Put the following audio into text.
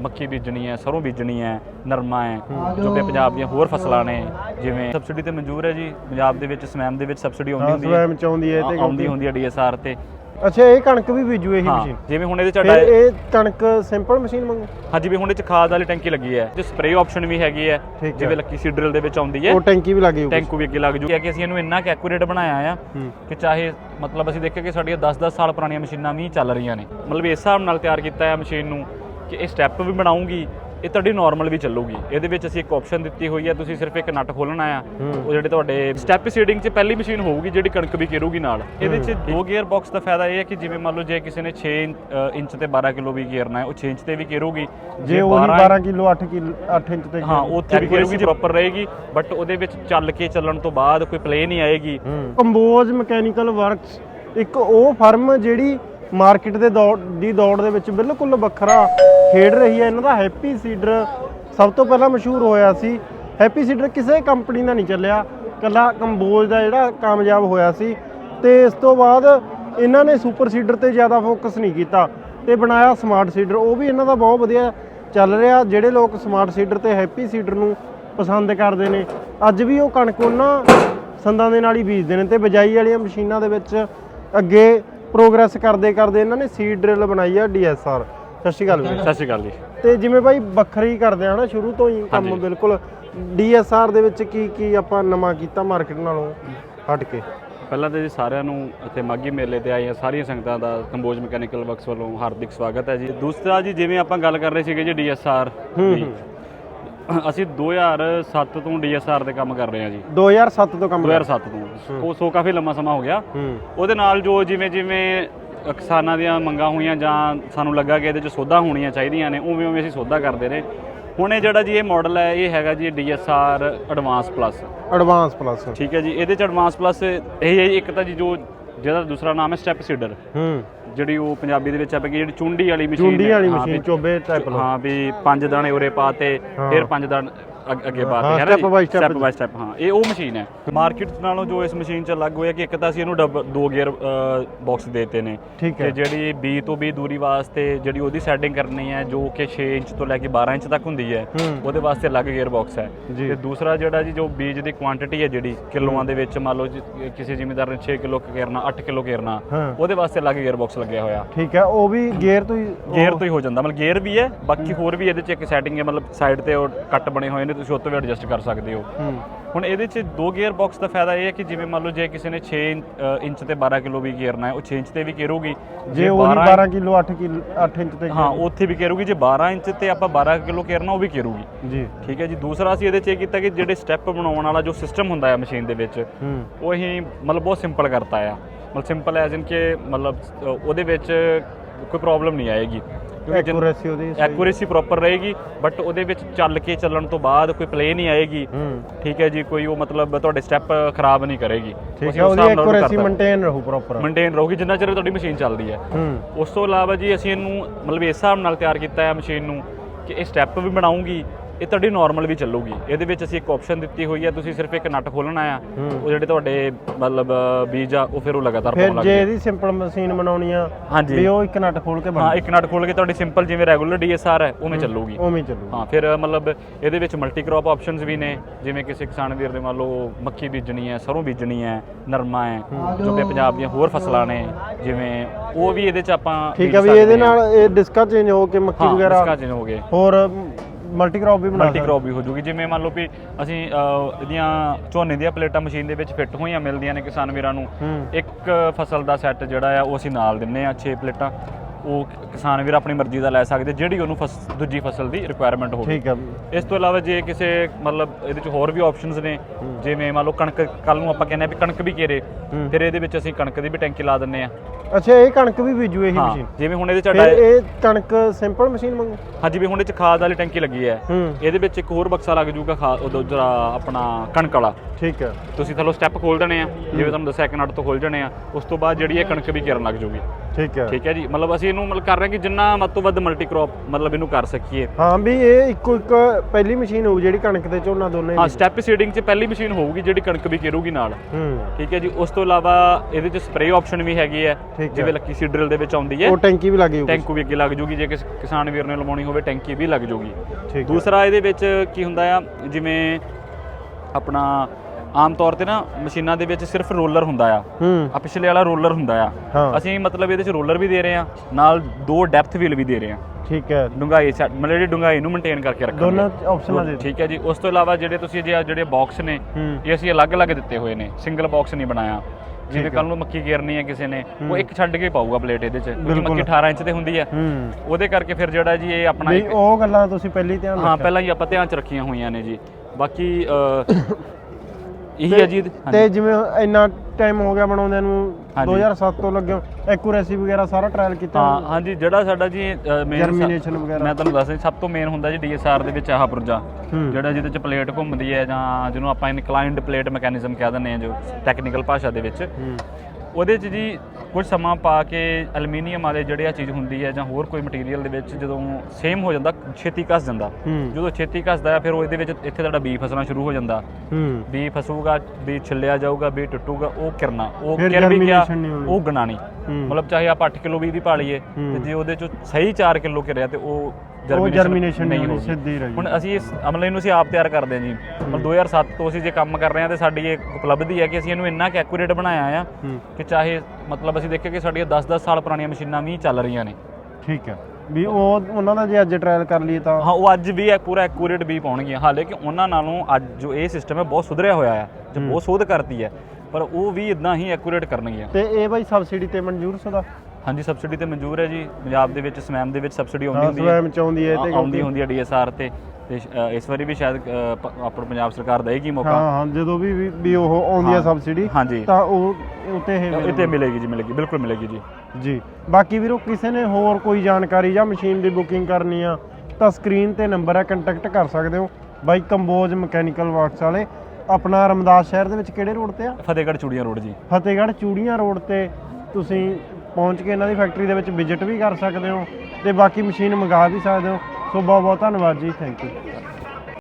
ਮੱਕੀ ਬੀਜਣੀ ਹੈ ਸਰੋਂ ਬੀਜਣੀ ਹੈ ਨਰਮਾ ਹੈ ਜੋ ਕਿ ਪੰਜਾਬ ਦੀਆਂ ਹੋਰ ਫਸਲਾਂ ਨੇ ਜਿਵੇਂ ਸਬਸਿਡੀ ਤੇ ਮਨਜ਼ੂਰ ਹੈ ਜੀ। ਪੰਜਾਬ ਦੇ ਵਿੱਚ ਸਮੈਮ ਦੇ ਵਿੱਚ ਸਬਸਿਡੀ ਆਉਂਦੀ ਹੁੰਦੀ ਹੈ। ਸਵੈਮ ਚ ਆਉਂਦੀ ਹੈ ਤੇ ਆਉਂਦੀ ਹੁੰਦੀ ਹੈ ਡੀਐਸਆਰ ਤੇ। ਅੱਛਾ ਇਹ ਕਣਕ ਵੀ ਬੀਜੂ ਇਹੀ ਮਸ਼ੀਨ? ਜਿਵੇਂ ਹੁਣ ਇਹਦੇ ਚ ਫਿਰ ਸਾਡਾ ਇਹ ਕਣਕ ਸਿੰਪਲ ਮਸ਼ੀਨ ਮੰਗੂ ਹਾਂ ਜਿਵੇਂ ਹੁਣ ਇਹ ਚ ਖਾਦ ਵਾਲੀ ਟੈਂਕੀ ਲੱਗੀ ਹੈ ਤੇ ਸਪਰੇ ਆਪਸ਼ਨ ਵੀ ਹੈਗੀ ਹੈ। ਜਿਵੇਂ ਲੱਕੀ ਸੀਡਰਲ ਦੇ ਵਿੱਚ ਆਉਂਦੀ ਹੈ। ਉਹ ਟੈਂਕੀ ਵੀ ਲੱਗੀ ਹੋਊਗੀ। ਟੈਂਕੂ ਵੀ ਅੱਗੇ ਲੱਗ ਜੂ ਕਿ ਅਸੀਂ ਇਹਨੂੰ ਇੰਨਾ ਐਕੂਰੇਟ ਬਣਾਇਆ ਆ। ਕਿ ਚਾਹੇ ਮਤਲਬ ਅਸੀਂ ਦੇਖਿਆ ਕਿ ਸਾਡੀਆਂ 10-10 ਸਾਲ ਪੁਰਾਣੀਆਂ ਮਸ਼ੀਨਾਂ ਵੀ ਚੱਲ ਰਹੀਆਂ ਨੇ। ਮਤਲਬ ਇਸ ਹਿਸਾਬ ਨਾਲ ਤਿਆਰ ਕੀਤਾ ਹੈ ਮਸ਼ੀਨ ਨੂੰ। ਕਿ ਇਹ ਸਟੈਪ ਵੀ ਬਣਾਉਂਗੀ ਇਹ ਤੁਹਾਡੀ ਨਾਰਮਲ ਵੀ ਚੱਲੂਗੀ। ਇਹਦੇ ਵਿੱਚ ਅਸੀਂ ਇੱਕ ਆਪਸ਼ਨ ਦਿੱਤੀ ਹੋਈ ਹੈ ਤੁਸੀਂ ਸਿਰਫ ਇੱਕ ਨਟ ਖੋਲਣਾ ਆ। ਉਹ ਜਿਹੜੇ ਤੁਹਾਡੇ ਸਟੈਪ ਸੀਡਿੰਗ 'ਚ ਪਹਿਲੀ ਮਸ਼ੀਨ ਹੋਊਗੀ ਜਿਹੜੀ ਕਣਕ ਵੀ ਕਰੂਗੀ ਨਾਲ। ਇਹਦੇ 'ਚ ਦੋ ਗੇਅਰ ਬਾਕਸ ਦਾ ਫਾਇਦਾ ਇਹ ਹੈ ਕਿ ਜਿਵੇਂ ਮੰਨ ਲਓ ਜੇ ਕਿਸੇ ਨੇ 6 ਇੰਚ ਤੇ 12 ਕਿਲੋ ਵੀ ਗੇਅਰਨਾ ਹੈ ਉਹ 6 ਇੰਚ ਤੇ ਵੀ ਕਰੂਗੀ। ਜੇ ਉਹੀ 12 ਕਿਲੋ 8 ਕਿਲੋ 8 ਇੰਚ ਤੇ ਹਾਂ ਉੱਥੇ ਵੀ ਕਰੂਗੀ ਪ੍ਰੋਪਰ ਰਹੇਗੀ ਬਟ ਉਹਦੇ ਵਿੱਚ ਚੱਲ ਕੇ ਚੱਲਣ ਤੋਂ ਬਾਅਦ ਕੋਈ ਪਲੇ ਨਹੀਂ ਆਏਗੀ। ਕੰਬੋਜ ਮਕੈਨੀਕਲ ਵਰਕਸ ਇੱਕ ਉਹ ਫਰਮ ਜਿਹੜੀ ਮਾਰਕੀਟ ਦੇ ਦੌੜ ਦੀ ਦੌੜ ਦੇ ਵਿੱਚ ਬਿਲਕੁਲ ਵੱਖਰਾ ਖੇਡ ਰਹੀ ਹੈ, ਇਹਨਾਂ ਦਾ ਹੈਪੀ ਸੀਡਰ ਸਭ ਤੋਂ ਪਹਿਲਾਂ ਮਸ਼ਹੂਰ ਹੋਇਆ ਸੀ। ਹੈਪੀ ਸੀਡਰ ਕਿਸੇ ਕੰਪਨੀ ਦਾ ਨਹੀਂ ਚੱਲਿਆ। ਕੱਲਾ ਕੰਬੋਜ ਦਾ ਜਿਹੜਾ ਕਾਮਯਾਬ ਹੋਇਆ ਸੀ। ਤੇ ਇਸ ਤੋਂ ਬਾਅਦ ਇਹਨਾਂ ਨੇ ਸੁਪਰ ਸੀਡਰ ਤੇ ਜ਼ਿਆਦਾ ਫੋਕਸ ਨਹੀਂ ਕੀਤਾ ਤੇ ਬਣਾਇਆ ਸਮਾਰਟ ਸੀਡਰ। ਉਹ ਵੀ ਇਹਨਾਂ ਦਾ ਬਹੁਤ ਵਧੀਆ ਚੱਲ ਰਿਹਾ, ਜਿਹੜੇ ਲੋਕ ਸਮਾਰਟ ਸੀਡਰ ਤੇ ਹੈਪੀ ਸੀਡਰ ਨੂੰ ਪਸੰਦ ਕਰਦੇ ਨੇ। ਅੱਜ ਵੀ ਉਹ ਕਣਕ ਉਹਨਾਂ ਸੰਦਾਂ ਦੇ ਨਾਲ ਹੀ ਬੀਜਦੇ ਨੇ ਤੇ ਬਿਜਾਈ ਵਾਲੀਆਂ ਮਸ਼ੀਨਾਂ ਦੇ ਵਿੱਚ ਅੱਗੇ ਪ੍ਰੋਗਰੈਸ ਕਰਦੇ ਕਰਦੇ ਇਹਨਾਂ ਨੇ ਸੀਡ ਡਰਿਲ ਬਣਾਈ ਆ ਡੀਐਸਆਰ ਸਤਿ ਸ਼੍ਰੀ ਅਕਾਲ ਵੀਰੇ। ਸਤਿ ਸ਼੍ਰੀ ਅਕਾਲ ਜੀ। ਤੇ ਜਿਵੇਂ ਬਾਈ ਵੱਖਰੀ ਕਰਦੇ ਆ ਨਾ ਸ਼ੁਰੂ ਤੋਂ ਹੀ ਕੰਮ ਹਾਂਜੀ। ਬਿਲਕੁਲ। ਡੀਐਸਆਰ ਦੇ ਵਿੱਚ ਕੀ ਕੀ ਆਪਾਂ ਨਵਾਂ ਕੀਤਾ ਮਾਰਕੀਟ ਨਾਲੋਂ ਹਟ ਕੇ? ਪਹਿਲਾਂ ਤਾਂ ਜੀ ਸਾਰਿਆਂ ਨੂੰ ਇੱਥੇ ਮਾਗੀ ਮੇਲੇ ਤੇ ਆਈਆਂ ਸਾਰੀਆਂ ਸੰਗਤਾਂ ਦਾ ਕੰਬੋਜ ਮਕੈਨੀਕਲ ਵਰਕਸ ਵੱਲੋਂ ਹਾਰਦਿਕ ਸਵਾਗਤ ਹੈ ਜੀ। ਦੂਸਰਾ ਜੀ ਜਿਵੇਂ ਆਪਾਂ ਗੱਲ ਕਰ ਰਹੇ ਸੀਗੇ ਜੀ ਡੀਐਸਆਰ ਹੂੰ ਅਸੀਂ 2007 ਤੋਂ ਡੀਐਸਆਰ ਤੇ ਕੰਮ ਕਰ ਰਹੇ ਹਾਂ ਜੀ। 2007 ਤੋਂ ਕੰਮ ਕਰ 2007 ਤੋਂ। ਉਹ ਸੋ ਕਾਫੀ ਲੰਮਾ ਸਮਾਂ ਹੋ ਗਿਆ। ਹੂੰ। ਉਹਦੇ ਨਾਲ ਜੋ ਜਿਵੇਂ ਜਿਵੇਂ ਕਿਸਾਨਾਂ ਦੀਆਂ ਮੰਗਾਂ ਹੋਈਆਂ ਜਾਂ ਸਾਨੂੰ ਲੱਗਾ ਕਿ ਇਹਦੇ 'ਚ ਸੋਧਾਂ ਹੋਣੀਆਂ ਚਾਹੀਦੀਆਂ ਨੇ ਉਵੇਂ ਉਵੇਂ ਅਸੀਂ ਸੋਧਾ ਕਰਦੇ ਰਹੇ। ਹੁਣ ਇਹ ਜਿਹੜਾ ਜੀ ਇਹ ਮਾਡਲ ਹੈ ਇਹ ਹੈਗਾ ਜੀ DSR advance plus advance plus ਠੀਕ ਹੈ ਜੀ ਇਹਦੇ 'ਚ ਐਡਵਾਂਸ ਪਲੱਸ ਇਹ ਹੈ ਜੀ, ਇੱਕ ਤਾਂ ਜੀ ਜੋ ਜਿਹਦਾ ਦੂਸਰਾ ਨਾਮ ਹੈ ਸਟੈਪ ਸੀਡਰ ਹੂੰ। ਜਿਹੜੀ ਉਹ ਪੰਜਾਬੀ ਦੇ ਵਿੱਚ ਆਪਾਂ ਜਿਹੜੀ ਚੁੰਡੀ ਵਾਲੀ ਮਸ਼ੀਨ ਚੁੰਡੀ ਹੈ। ਵਾਲੀ ਮਸ਼ੀਨ ਚੋਬੇ ਟਾਈਪ ਹਾਂ ਵੀ ਪੰਜ ਦਾਣੇ ਉਰੇ ਪਾਤੇ। ਫਿਰ ਪੰਜ ਦਾਣੇ ਅੱਗ- ਅੱਗੇ ਪਾਤੇ ਹਾਂ, step by step step by step ਹਾਂ। ਇਹ ਉਹ ਮਸ਼ੀਨ ਹੈ। ਮਾਰਕੀਟ ਨਾਲੋਂ ਜੋ ਇਸ ਮਸ਼ੀਨ 'ਚ ਅਲੱਗ ਹੋਇਆ ਕਿ ਇੱਕ ਤਾਂ ਅਸੀਂ ਇਹਨੂੰ ਡਬ ਦੋ ਗੇਅਰ ਬਾਕਸ ਦੇਤੇ ਨੇ। ਠੀਕ ਤੇ ਜਿਹੜੀ B ਤੋਂ B ਦੂਰੀ ਵਾਸਤੇ ਜਿਹੜੀ ਉਹਦੀ ਸੈਟਿੰਗ ਕਰਨੀ ਹੈ ਜੋ ਕਿ 6 ਇੰਚ ਤੋਂ ਲੈ ਕੇ 12 ਇੰਚ ਤੱਕ ਹੁੰਦੀ ਹੈ ਹੂੰ। ਉਹਦੇ ਵਾਸਤੇ ਅਲੱਗ ਗੇਅਰ ਬਾਕਸ ਹੈ। ਜੀ। ਤੇ ਦੂਸਰਾ ਜਿਹੜਾ ਜੀ ਜੋ ਬੀਜ ਦੀ ਕੁਆਂਟੀਟੀ ਹੈ ਜਿਹੜੀ ਕਿਲੋਆਂ ਦੇ ਵਿੱਚ ਮੰਨ ਲਓ ਜੀ, ਕਿਸੇ ਜ਼ਿਮੀਂਦਾਰ ਨੇ 6 ਕਿਲੋ ਕੇਰਨਾ 8 ਕਿਲੋ ਕੇਰਨਾ ਹਾਂ। ਉਹਦੇ ਵਾਸਤੇ ਅਲੱਗ ਗੇਅਰ ਬਾਕਸ ਲੱਗਿਆ ਹੋਇਆ। ਠੀਕ ਹੈ ਉਹ ਵੀ ਗੇਅਰ ਤੋਂ ਹੀ ਗੇਅਰ ਤੋਂ ਹੀ ਹੋ ਜਾਂਦਾ। ਮਤਲਬ ਗੇਅਰ ਵੀ ਹੈ ਬਾਕੀ ਹੋਰ ਵੀ ਇਹਦੇ 'ਚ ਇੱਕ ਸੈਟਿੰਗ ਹੈ ਮਤਲਬ ਸਾਈਡ ਤੇ ਉਹ ਕੱਟ ਬਣੇ ਹੋਏ ਨੇ ਤੁਸੀਂ ਉੱਤੇ ਵੀ ਐਡਜਸਟ ਕਰ ਸਕਦੇ ਹੋ। ਹੁਣ ਇਹਦੇ 'ਚ ਦੋ ਗੇਅਰ ਬਾਕਸ ਦਾ ਫਾਇਦਾ ਇਹ ਹੈ ਕਿ ਜਿਵੇਂ ਮੰਨ ਲਓ ਜੇ ਕਿਸੇ ਨੇ 6 ਇੰਚ ਤੇ 12 ਕਿਲੋ ਵੀ ਗੇਅਰਨਾ ਹੈ ਉਹ 6 ਇੰਚ ਤੇ ਵੀ ਗੇਰੂਗੀ ਜੇ ਉਹੀ 12 ਕਿਲੋ 8 ਕਿਲੋ 8 ਇੰਚ ਤੇ ਹਾਂ ਉੱਥੇ ਵੀ ਕੇਰੂਗੀ ਜੇ 12 ਇੰਚ ਤੇ ਆਪਾਂ 12 ਕਿਲੋ ਕੇਰਨਾ ਉਹ ਵੀ ਕੇਰੂਗੀ ਜੀ। ਠੀਕ ਹੈ ਜੀ ਦੂਸਰਾ ਅਸੀਂ ਇਹਦੇ 'ਚ ਇਹ ਕੀਤਾ ਕਿ ਜਿਹੜੇ ਸਟੈਪ ਬਣਾਉਣ ਵਾਲਾ ਜੋ ਸਿਸਟਮ ਹੁੰਦਾ ਹੈ ਮਸ਼ੀਨ ਦੇ ਵਿੱਚ ਉਹ ਅਸੀਂ ਮਤਲਬ ਬਹੁਤ ਸਿੰਪਲ ਕਰਤਾ ਆ। ਮਤਲਬ ਸਿੰਪਲ ਐਜ਼ ਇਨ ਕਿ ਮਤਲਬ ਉਹਦੇ ਵਿੱਚ ਕੋਈ ਪ੍ਰੋਬਲਮ ਨਹੀਂ ਆਏਗੀ। ਐਕੂਰੇਸੀ ਉਹਦੀ। ਐਕੂਰੇਸੀ ਪ੍ਰੋਪਰ ਰਹੇਗੀ ਬਟ ਉਹਦੇ ਵਿੱਚ ਚੱਲ ਕੇ ਚੱਲਣ ਤੋਂ ਬਾਅਦ ਕੋਈ ਪਲੇ ਨਹੀਂ ਆਏਗੀ। ਠੀਕ ਹੈ ਜੀ ਕੋਈ ਉਹ ਮਤਲਬ ਤੁਹਾਡੇ ਸਟੈਪ ਖਰਾਬ ਨਹੀਂ ਕਰੇਗੀ। ਠੀਕ ਹੈ ਉਹਦੀ ਐਕੂਰੇਸੀ ਮੇਨਟੇਨ ਰਹੂ ਪ੍ਰੋਪਰ ਮੇਨਟੇਨ ਰਹੂਗੀ ਜਿੰਨਾ ਚਿਰ ਤੁਹਾਡੀ ਮਸ਼ੀਨ ਚੱਲਦੀ ਹੈ। ਹੂੰ। ਉਸ ਤੋਂ ਇਲਾਵਾ ਜੀ ਅਸੀਂ ਇਹਨੂੰ ਮਤਲਬ ਇਸ ਹਿਸਾਬ ਨਾਲ ਤਿਆਰ ਕੀਤਾ ਹੈ ਮਸ਼ੀਨ ਨੂੰ ਕਿ ਇਹ ਸਟੈਪ ਵੀ ਬਣਾਉਂਗੀ ਇਹ ਤੁਹਾਡੀ ਨਾਰਮਲ ਵੀ ਚੱਲੂਗੀ। ਇਹਦੇ ਵਿੱਚ ਅਸੀਂ ਇੱਕ ਆਪਸ਼ਨ ਦਿੱਤੀ ਹੋਈ ਹੈ ਤੁਸੀਂ ਸਿਰਫ ਇੱਕ ਨਟ ਖੋਲਣਾ ਆ। ਉਹ ਜਿਹੜੇ ਤੁਹਾਡੇ ਮਤਲਬ ਬੀਜ ਆ ਉਹ ਫਿਰ ਉਹ ਲਗਾਤਾਰ ਪਾਉਣ ਲੱਗ ਜੇ ਇਹਦੀ ਸਿੰਪਲ ਮਸ਼ੀਨ ਬਣਾਉਣੀ ਆ ਵੀ ਉਹ ਇੱਕ ਨਟ ਖੋਲ ਕੇ ਹਾਂ ਬਣ ਇੱਕ ਨਟ ਖੋਲ ਕੇ ਤੁਹਾਡੀ ਸਿੰਪਲ ਜਿਵੇਂ ਰੈਗੂਲਰ ਡੀਐਸਆਰ ਹੈ ਉਵੇਂ ਚੱਲੂਗੀ। ਉਵੇਂ ਹੀ ਚੱਲੂ ਹਾਂ ਫਿਰ ਮਤਲਬ ਇਹਦੇ ਵਿੱਚ ਮਲਟੀ ਕ੍ਰੌਪ ਆਪਸ਼ਨਸ ਵੀ ਨੇ ਜਿਵੇਂ ਕਿਸੇ ਕਿਸਾਨ ਵੀਰ ਨੇ ਮੰਨ ਲਓ ਮੱਕੀ ਬੀਜਣੀ ਹੈ ਸਰੋਂ ਬੀਜਣੀ ਹੈ ਨਰਮਾ ਹੈ ਜੋ ਕਿ ਪੰਜਾਬ ਦੀਆਂ ਹੋਰ ਫਸਲਾਂ ਨੇ ਜਿਵੇਂ ਉਹ ਵੀ ਇਹਦੇ ਚ ਆਪਾਂ ਠੀਕ ਹੈ ਵੀ ਇਹਦੇ। ਨਾਲ ਇਹ ਡਿਸਕਾ ਚੇਂਜ ਹੋ ਕੇ ਮੱਕੀ ਵਗੈਰਾ ਹੋ ਗਏ। ਹੋਰ ਮਲਟੀ ਕ੍ਰੌਪ ਵੀ ਬਣਾ ਮਲਟੀ ਕ੍ਰੌਪ ਵੀ ਹੋ ਜੂਗੀ ਜਿਵੇਂ ਮੰਨ ਲਓ ਵੀ ਅਸੀਂ ਅਹ, ਇਹਦੀਆਂ ਝੋਨੇ ਦੀਆਂ ਪਲੇਟਾਂ ਮਸ਼ੀਨ ਦੇ ਵਿੱਚ ਫਿੱਟ ਹੋਈਆਂ ਮਿਲਦੀਆਂ ਨੇ ਕਿਸਾਨ ਵੀਰਾਂ ਨੂੰ। ਹੂੰ। ਇੱਕ ਫਸਲ ਦਾ ਸੈੱਟ ਜਿਹੜਾ ਆ ਉਹ ਅਸੀਂ ਨਾਲ ਦਿੰਨੇ ਆ 6 ਪਲੇਟਾਂ। ਉਹ ਕਿਸਾਨ ਵੀਰ ਆਪਣੀ ਮਰਜ਼ੀ ਦਾ ਲੈ ਸਕਦੇ ਜਿਹੜੀ ਉਹਨੂੰ ਫਸ ਦੂਜੀ ਫਸਲ ਦੀ ਰਿਕੁਆਇਰਮੈਂਟ ਹੋਵੇ। ਠੀਕ ਹੈ ਇਸ ਤੋਂ ਇਲਾਵਾ ਜੇ ਕਿਸੇ ਮਤਲਬ ਇਹਦੇ ਚ ਹੋਰ ਵੀ ਆਪਸ਼ਨਸ ਨੇ ਜਿਵੇਂ ਮੰਨ ਲਓ ਕਣਕ ਕੱਲ ਨੂੰ ਆਪਾਂ ਕਹਿੰਦੇ ਆ ਵੀ ਕਣਕ ਵੀ ਕੇਰੇ ਹੂੰ। ਫਿਰ ਇਹਦੇ ਵਿੱਚ ਅਸੀਂ ਕਣਕ ਦੀ ਵੀ ਟੈਂਕੀ ਲਾ ਦਿੰਨੇ ਆ ਅੱਛਾ ਇਹ ਕਣਕ ਵੀ ਬੀਜੂ ਇਹੀ ਹਾਂ ਮਸ਼ੀਨ? ਜਿਵੇਂ ਹੁਣ ਇਹਦੇ ਚ ਫਿਰ ਇਹ ਕਣਕ ਸਿੰਪਲ ਮਸ਼ੀਨ ਮੰਗੂ ਹਾਂ ਜਿਵੇਂ ਹੁਣ ਇਹ ਚ ਖਾਦ ਵਾਲੀ ਟੈਂਕੀ ਲੱਗੀ ਹੈ। ਹੂੰ। ਇਹਦੇ ਵਿੱਚ ਇੱਕ ਹੋਰ ਬਕਸਾ ਲੱਗ ਜੂਗਾ ਖਾ ਉਹ ਦੂਜਾ ਆਪਣਾ ਕਣਕ ਵਾਲਾ। ਠੀਕ ਹੈ ਤੁਸੀਂ ਥੱਲੋਂ ਸਟੈਪ ਖੋਲ ਦੇਣੇ ਆ ਜਿਵੇਂ ਤੁਹਾਨੂੰ ਦੱਸਿਆ ਇੱਕ ਨਟ ਤੋਂ ਖੋਲ ਜਾਣੇ ਆ ਉਸ ਤੋਂ ਬਾਅਦ ਜਿਹੜੀ ਇਹ ਕਣਕ ਵੀ ਕਿਰਨ ਲੱਗ ਜੂਗੀ ਠੀਕ ਹੈ। ਠੀਕ ਹੈ ਜੀ। ਮਤਲਬ ਅਸੀਂ ਇਹਨੂੰ ਮਤਲਬ ਕਰ ਰਹੇ ਹਾਂ ਕਿ ਜਿੰਨਾ ਵੱਧ ਤੋਂ ਵੱਧ ਮਲਟੀ ਕ੍ਰੌਪ ਮਤਲਬ ਇਹਨੂੰ ਕਰ ਸਕੀਏ। ਹਾਂ ਵੀ ਇਹ ਇੱਕੋ ਇੱਕ ਪਹਿਲੀ ਮਸ਼ੀਨ ਹੋਊ ਜਿਹੜੀ ਕਣਕ ਤੇ ਝੋਨਾ ਦੋਨੇ ਹਾਂ ਸਟੈਪ ਸੀਡਿੰਗ 'ਚ ਪਹਿਲੀ ਮਸ਼ੀਨ ਹੋਊਗੀ ਜਿਹੜੀ ਕਣਕ ਵੀ ਕਰੂਗੀ ਨਾਲ। ਹੂੰ। ਠੀਕ ਹੈ ਜੀ। ਉਸ ਤੋਂ ਇਲਾਵਾ ਇਹਦੇ 'ਚ ਸਪਰੇਅ ਆਪਸ਼ਨ ਵੀ ਹੈਗੀ ਹੈ। ਜਿਵੇਂ ਲੱਕੀ ਸੀ ਡਰਿਲ ਦੇ ਵਿੱਚ ਆਉਂਦੀ ਹੈ। ਉਹ ਟੈਂਕੀ ਵੀ ਲੱਗੀ ਹੋਊ ਟੈਂਕੂ ਵੀ ਅੱਗੇ ਲੱਗ ਜੂਗੀ। ਜੇ ਕਿਸ ਕਿਸਾਨ ਵੀਰ ਨੇ ਲਵਾਉਣੀ ਹੋਵੇ ਟੈਂਕੀ ਵੀ ਲੱਗ ਜੂਗੀ। ਦੂਸਰਾ ਇਹਦੇ ਵਿੱਚ ਕੀ ਹੁੰਦਾ ਆ ਜਿਵੇਂ ਆਪਣਾ ਆਮ ਤੌਰ ਤੇ ਨਾ ਮਸ਼ੀਨਾਂ ਦੇ ਵਿੱਚ ਸਿਰਫ ਰੋਲਰ ਹੁੰਦਾ ਆ। ਹੂੰ। ਆ ਪਿਛਲੇ ਵਾਲਾ ਰੋਲਰ ਹੁੰਦਾ ਆ। ਹਾਂ। ਅਸੀਂ ਮਤਲਬ ਇਹਦੇ 'ਚ ਰੋਲਰ ਵੀ ਦੇ ਰਹੇ ਆ ਨਾਲ ਦੋ ਡੈਪਥ ਵੀਲ ਵੀ ਦੇ ਰਹੇ ਆ। ਠੀਕ ਹੈ। ਡੁੰਗਾਈ ਸੈਟ ਮਤਲਬ ਜਿਹੜੀ ਡੁੰਗਾਈ ਨੂੰ ਮੇਨਟੇਨ ਕਰਕੇ ਰੱਖਾਂਗੇ ਦੋਨਾਂ ਆਪਸ਼ਨਾਂ ਦੇ। ਠੀਕ ਹੈ ਜੀ। ਉਸ ਤੋਂ ਇਲਾਵਾ ਜਿਹੜੇ ਤੁਸੀਂ ਜੇ ਆਹ ਜਿਹੜੇ ਬਾਕਸ ਨੇ ਹੂੰ। ਇਹ ਅਸੀਂ ਅਲੱਗ-ਅਲੱਗ ਦਿੱਤੇ ਹੋਏ ਨੇ। ਸਿੰਗਲ ਬਾਕਸ ਨਹੀਂ ਬਣਾਇਆ। ਜਿਵੇਂ। ਕੱਲ ਨੂੰ ਮੱਕੀ ਗੇਰਨੀ ਹੈ ਕਿਸੇ ਨੇ। ਉਹ ਇੱਕ ਛੱਡ ਕੇ ਪਾਊਗਾ ਪਲੇਟ ਇਹਦੇ 'ਚ ਕਿਉਂਕਿ ਬਿਲਕੁਲ। ਮੱਕੀ 18 ਇੰਚ ਤੇ ਹੁੰਦੀ ਹੈ। ਹੂੰ। ਉਹਦੇ ਕਰਕੇ ਫਿਰ ਜਿਹੜਾ ਜੀ ਇਹ ਆਪਣਾ ਇੱਕ ਉਹ ਗੱਲਾਂ ਤੁਸੀਂ ਪਹਿਲੀ ਧਿਆਨ ਹਾਂ ਰੱਖਿਆ ਪਹਿਲਾਂ ਹੀ ਆਪਾਂ ਧਿਆਨ ਚ ਰੱਖੀਆਂ ਹੋਈਆਂ ਨੇ ਜੀ। ਬਾਕੀ ਅਹ, ਇਹੀ ਹੈ ਜੀ ਇਹਦੇ- ਹਾਂਜੀ। ਤੇ ਜਿਵੇਂ ਇੰਨਾ ਟਾਈਮ ਹੋ ਗਿਆ ਬਣਾਉਂਦਿਆਂ ਨੂੰ ਹਾਂਜੀ। 2007 ਤੋਂ ਲੱਗਿਓ ਐਕੂਰੇਸੀ ਵਗੈਰਾ ਸਾਰਾ ਟ੍ਰਾਇਲ ਕੀਤਾ ਹਾਂ ਹਾਂਜੀ ਜਿਹੜਾ ਸਾਡਾ ਜੀ ਮੇਨ ਜਰਮੀਨੇਸ਼ਨ ਵਗੈਰਾ। ਮੈਂ ਤੁਹਾਨੂੰ ਦੱਸਦਾ ਸਭ ਤੋਂ ਮੇਨ ਹੁੰਦਾ ਜੀ ਡੀਐਸਆਰ ਦੇ ਵਿੱਚ ਆਹ ਪੁਰਜਾ ਹੂੰ। ਜਿਹੜਾ ਜਿਹਦੇ ਚ ਪਲੇਟ ਘੁੰਮਦੀ ਹੈ ਜਾਂ ਜਿਹਨੂੰ ਆਪਾਂ ਇਨਕਲਾਈਨਡ ਪਲੇਟ ਮੈਕੈਨਿਜ਼ਮ ਕਹਿ ਦਿੰਦੇ ਆ ਜੋ ਟੈਕਨੀਕਲ ਭਾਸ਼ਾ ਦੇ ਵਿੱਚ। ਹੂੰ। ਉਹਦੇ 'ਚ ਜੀ ਕੁਝ ਸਮਾਂ ਪਾ ਕੇ ਐਲੂਮੀਨੀਅਮ ਵਾਲੇ ਜਿਹੜੇ ਆ ਚੀਜ਼ ਹੁੰਦੀ ਹੈ ਜਾਂ ਹੋਰ ਕੋਈ ਮਟੀਰੀਅਲ ਦੇ ਵਿੱਚ ਜਦੋਂ ਸੇਮ ਹੋ ਜਾਂਦਾ ਛੇਤੀ ਘਸ ਜਾਂਦਾ ਹੂੰ ਜਦੋਂ ਛੇਤੀ ਘਸਦਾ ਆ ਫਿਰ ਉਹ ਇਹਦੇ ਵਿੱਚ ਇੱਥੇ ਤੁਹਾਡਾ ਬੀ ਫਸਣਾ ਸ਼ੁਰੂ ਹੋ ਜਾਂਦਾ ਹੂੰ ਬੀ ਫਸੂਗਾ ਬੀ ਛਿੱਲਿਆ ਜਾਊਗਾ ਬੀ ਟੁੱਟੂਗਾ ਉਹ ਕਿਰਨਾ ਉਹ ਕਿਰ ਵੀ ਗਿਆ। ਉਹ ਗਣਾਣੀ ਹੂੰ। ਮਤਲਬ ਚਾਹੇ ਆਪਾਂ 8 ਕਿਲੋ ਵੀ ਦੀ ਪਾਲੀਏ ਹੂੰ। ਤੇ ਜੇ ਉਹਦੇ ਚੋਂ ਸਹੀ 4 ਕਿਲੋ ਕਿਰਿਆ ਤੇ ਉਹ ਉਹ ਜਰਮੀਨੇਸ਼ਨ ਨਹੀਂ ਹੋਣੀ ਸਿੱਧੀ ਰਹੀ ਹੁਣ ਅਸੀਂ ਇਸ ਅਮਲੇ ਨੂੰ ਅਸੀਂ ਆਪ ਤਿਆਰ ਕਰਦੇ ਹਾਂ ਜੀ। ਮਤਲਬ 2007 ਤੋਂ ਅਸੀਂ ਜੇ ਕੰਮ ਕਰ ਰਹੇ ਹਾਂ ਤੇ ਸਾਡੀ ਇਹ ਉਪਲਬਧੀ ਹੈ ਕਿ ਅਸੀਂ ਇਹਨੂੰ ਇੰਨਾ ਕਿ ਐਕੂਰੇਟ ਬਣਾਇਆ ਆ ਕਿ ਚਾਹੇ ਮਤਲਬ ਅਸੀਂ ਦੇਖਿਆ ਕਿ ਸਾਡੀਆਂ 10-10 ਸਾਲ ਪੁਰਾਣੀਆਂ ਮਸ਼ੀਨਾਂ ਵੀ ਚੱਲ ਰਹੀਆਂ ਨੇ। ਠੀਕ ਹੈ। ਵੀ ਉਹ ਉਹਨਾਂ ਦਾ ਜੇ ਅੱਜ ਟ੍ਰਾਇਲ ਕਰ ਲਈਏ ਤਾਂ ਹਾਂ ਉਹ ਅੱਜ ਵੀ ਪੂਰਾ ਐਕੂਰੇਟ ਵੀ ਪਾਉਣਗੀਆਂ। ਹਾਲੇ ਕਿ ਉਹਨਾਂ ਨਾਲੋਂ ਅੱਜ ਜੋ ਇਹ ਸਿਸਟਮ ਹੈ ਬਹੁਤ ਸੁਧਰਿਆ ਹੋਇਆ ਹੈ ਜੋ ਬਹੁਤ ਸੋਧ ਕਰਤੀ ਹੈ। ਪਰ ਉਹ ਵੀ ਇਦਾਂ ਹੀ ਐਕੂਰੇਟ ਕਰਨਗੀਆਂ। ਤੇ ਇਹ ਬਾਈ ਸਬਸਿਡੀ ਤੇ ਮਨਜ਼ੂਰ ਸਦਾ। ਹਾਂਜੀ ਸਬਸਿਡੀ ਤੇ ਮਨਜ਼ੂਰ ਹੈ ਜੀ। ਪੰਜਾਬ ਦੇ ਵਿੱਚ ਸਮੈਮ ਦੇ ਵਿੱਚ ਸਬਸਿਡੀ ਆਉਂਦੀ ਹਾਂ ਹੁੰਦੀ ਹੈ। ਸਵੈਮ ਚ ਆਉਂਦੀ ਹੈ ਤੇ ਆਉਂਦੀ ਹੁੰਦੀ ਹੈ ਡੀਐਸਆਰ ਤੇ। ਤੇ ਸ਼- ਅ, ਇਸ ਵਾਰੀ ਵੀ ਸ਼ਾਇਦ ਅ, ਪ- ਆਪਣਾ ਪੰਜਾਬ ਸਰਕਾਰ ਦੇਗੀ ਹਾਂ ਮੌਕਾ। ਹਾਂ ਜਦੋਂ ਵੀ ਵੀ- ਵੀ ਉਹ ਆਉਂਦੀ ਹੈ ਹਾਂ। ਸਬਸਿਡੀ ਹਾਂਜੀ। ਤਾਂ ਉਹ ਉਤੇ ਇਹ ਇਹ ਤੇ ਮਿਲੇਗੀ ਜੀ ਮਿਲੇਗੀ ਬਿਲਕੁਲ ਮਿਲੇਗੀ ਜੀ। ਜੀ। ਬਾਕੀ ਵੀਰੋ ਕਿਸੇ ਨੇ ਹੋਰ ਕੋਈ ਜਾਣਕਾਰੀ ਜਾਂ ਮਸ਼ੀਨ ਦੀ ਬੁਕਿੰਗ ਕਰਨੀ ਆ ਤਾਂ ਸਕਰੀਨ ਤੇ ਨੰਬਰ ਹੈ ਕੰਟੈਕਟ ਕਰ ਸਕਦੇ ਹੋ। ਬਾਈ ਕੰਬੋਜ ਮਕੈਨੀਕਲ ਵਰਕਸ ਵਾਲੇ। ਆਪਣਾ ਰਮਦਾਸ ਸ਼ਹਿਰ ਦੇ ਵਿੱਚ ਕਿਹੜੇ ਰੋਡ ਤੇ ਆ? ਫਤਿਹਗੜ੍ਹ ਚੂੜੀਆਂ ਰੋਡ ਜੀ। ਫਤਿਹਗੜ੍ਹ ਚੂੜੀਆਂ ਰੋਡ ਤੇ ਤੁਸੀਂ ਪਹੁੰਚ ਕੇ ਇਹਨਾਂ ਦੀ ਫੈਕਟਰੀ ਦੇ ਵਿੱਚ ਵਿਜ਼ਿਟ ਵੀ ਕਰ ਸਕਦੇ ਹੋ ਤੇ ਬਾਕੀ ਮਸ਼ੀਨ ਮੰਗਾ ਵੀ ਸਕਦੇ ਹੋ। ਸੋ ਬਹੁਤ ਬਹੁਤ ਧੰਨਵਾਦ ਜੀ ਥੈਂਕ ਯੂ